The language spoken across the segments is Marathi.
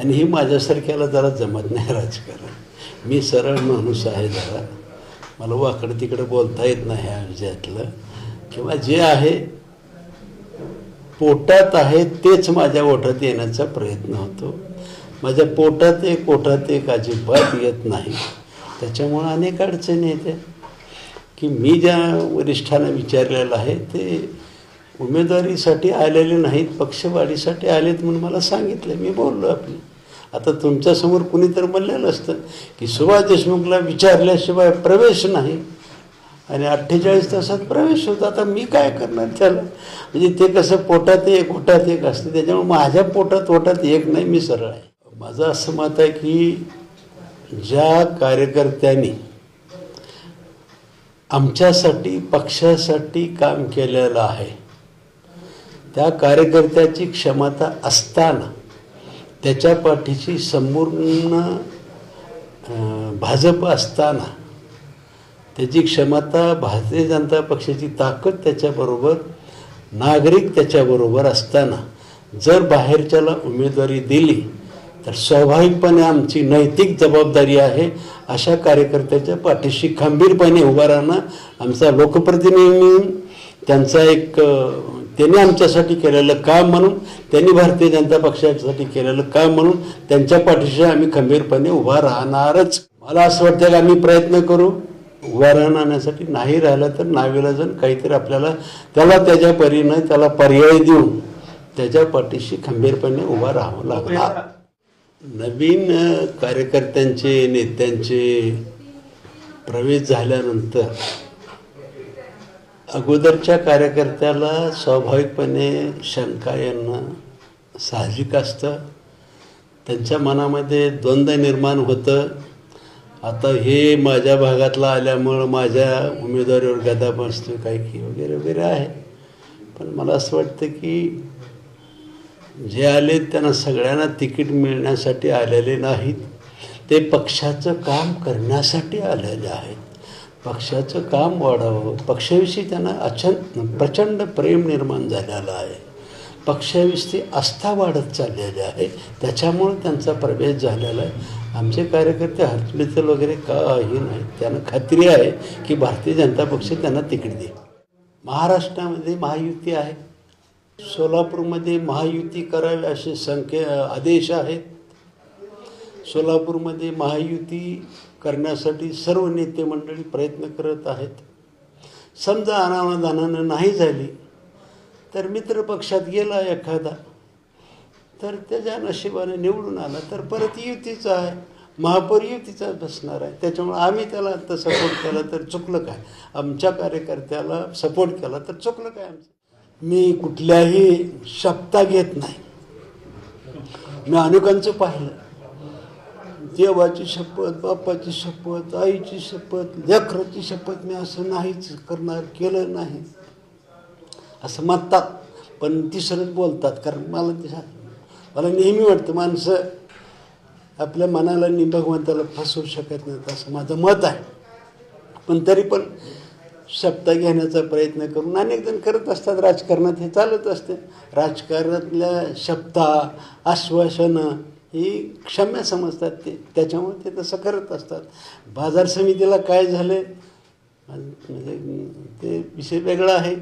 आणि हे माझ्यासारख्याला जरा जमत नाही राजकारण. मी सरळ माणूस आहे जरा. मला वाकडं तिकडं बोलता येत नाही ह्या विषयातलं. किंवा जे आहे पोटात आहे तेच माझ्या ओठात येण्याचा प्रयत्न होतो. माझ्या पोटात एक ओठात एक अजिबात येत नाही. त्याच्यामुळं अनेक अडचणी येत्या की मी ज्या वरिष्ठांना विचारलेलं आहे ते उमेदवारीसाठी आलेले नाहीत पक्षवाढीसाठी आलेत म्हणून मला सांगितलं. मी बोललो आपली. आता तुमच्यासमोर कुणी तर म्हणलेलं असतं की सुभाष देशमुखला विचारल्याशिवाय प्रवेश नाही. आणि अठ्ठेचाळीस तासात प्रवेश होतो. आता मी काय करणार? त्याला म्हणजे ते कसं पोटात एक ओटात एक असतं. त्याच्यामुळे माझ्या पोटात ओटात एक नाही मी सरळ आहे. माझं असं मत आहे की ज्या कार्यकर्त्यांनी आमच्यासाठी पक्षासाठी काम केलेलं आहे त्या कार्यकर्त्याची क्षमता असताना त्याच्या पाठीशी संपूर्ण भाजप असताना त्याची क्षमता भारतीय जनता पक्षाची ताकद त्याच्याबरोबर नागरिक त्याच्याबरोबर असताना जर बाहेरच्याला उमेदवारी दिली तर स्वाभाविकपणे आमची नैतिक जबाबदारी आहे. अशा कार्यकर्त्याच्या पाठीशी खंबीरपणे उभा राहणं आमचा लोकप्रतिनिधी म्हणून त्यांचा एक त्यांनी आमच्यासाठी केलेलं काम म्हणून त्यांनी भारतीय जनता पक्षासाठी केलेलं काम म्हणून त्यांच्या पाठीशी आम्ही खंबीरपणे उभा राहणारच. मला असं वाटतं की आम्ही प्रयत्न करू. उभा राहण्यासाठी नाही राहिलं तर नाविलाजन काहीतरी आपल्याला त्याला त्याच्या परीनं त्याला पर्याय देऊन त्याच्या पाठीशी खंबीरपणे उभा राहावं लागणार. नवीन कार्यकर्त्यांचे नेत्यांचे प्रवेश झाल्यानंतर अगोदरच्या कार्यकर्त्याला स्वाभाविकपणे शंका येणं साहजिक असतं. त्यांच्या मनामध्ये द्वंद्व निर्माण होतं. आता हे माझ्या भागातला आल्यामुळं माझ्या उमेदवारीवर गदा बसतो काय की वगैरे वगैरे आहे. पण मला असं वाटतं की जे आले त्यांना सगळ्यांना तिकीट मिळण्यासाठी आलेले नाहीत. ते पक्षाचं काम करण्यासाठी आलेले आहेत. पक्षाचं काम वाढावं. पक्षाविषयी त्यांना अचन प्रचंड प्रेम निर्माण झालेलं आहे. पक्षाविषयी आस्था वाढत चाललेली आहे. त्याच्यामुळं त्यांचा प्रवेश झालेला आहे. आमचे कार्यकर्ते हरचिलितल वगैरे काही नाही त्यांना खात्री आहे की भारतीय जनता पक्ष त्यांना तिकीट देईल. महाराष्ट्रामध्ये महायुती आहे. सोलापूरमध्ये महायुती करावी असे संख्ये आदेश आहेत. सोलापूरमध्ये महायुती करण्यासाठी सर्व नेते मंडळी प्रयत्न करत आहेत. समजा अनावधानानं नाही झाली तर मित्र पक्षात गेला एखादा तर त्याच्या नशिबाने निवडून आला तर परत युतीचा आहे महापौर युतीचा बसणार आहे. त्याच्यामुळे आम्ही त्याला आता सपोर्ट केला तर चुकलं काय? आमच्या कार्यकर्त्याला सपोर्ट केला तर चुकलं काय आमचं? मी कुठल्याही शब्दा घेत नाही. मी अनेकांचं पाहिलं. देवाची शपथ बापाची शपथ आईची शपथ लेकराची शपथ मी असं नाहीच करणार केलं नाही. असं म्हणतात पण तिसरंच बोलतात कारण मला ते मला नेहमी वाटतं माणसं आपल्या मनाला नि भगवंताला फसवू शकत नाहीत असं माझं मत आहे. पण तरी पण शब्द घेण्याचा प्रयत्न करून अनेक जण करत असतात राजकारणात हे चालत असते. राजकारणातल्या शब्दा आश्वासनं ही क्षम्य समजतात ते. त्याच्यामुळे ते तसं करत असतात. बाजार समितीला काय झालं? म्हणजे ते विषय वेगळा आहे.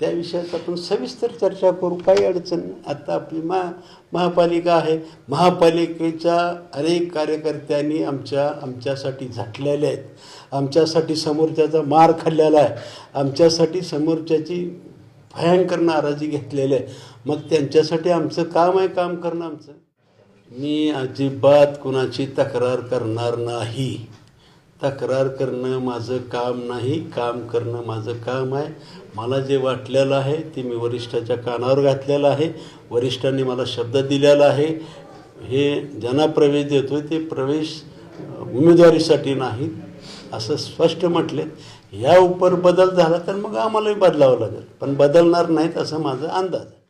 त्या विषयात आपण सविस्तर चर्चा करू. काही अडचण नाही. आत्ता आपली महा महापालिका आहे. महापालिकेच्या अनेक कार्यकर्त्यांनी आमच्या आमच्यासाठी झाटलेल्या आहेत. आमच्यासाठी समोरच्याचा मार खाल्लेला आहे. आमच्यासाठी समोरच्याची भयंकर नाराजी घेतलेली आहे. मग त्यांच्यासाठी आमचं काम आहे काम करणं आमचं. मी अजिबात कुणाची तक्रार करणार नाही. तक्रार करणं माझं काम नाही काम करणं माझं काम आहे. मला जे वाटलेलं आहे ते मी वरिष्ठाच्या कानावर घातलेलं आहे. वरिष्ठांनी मला शब्द दिलेला आहे. हे ज्यांना प्रवेश देतो ते प्रवेश उमेदवारीसाठी नाही असं स्पष्ट म्हटले. ह्या उपर बदल झाला तर मग आम्हालाही बदलावं लागेल. पण बदलणार नाहीत असं माझा अंदाज आहे.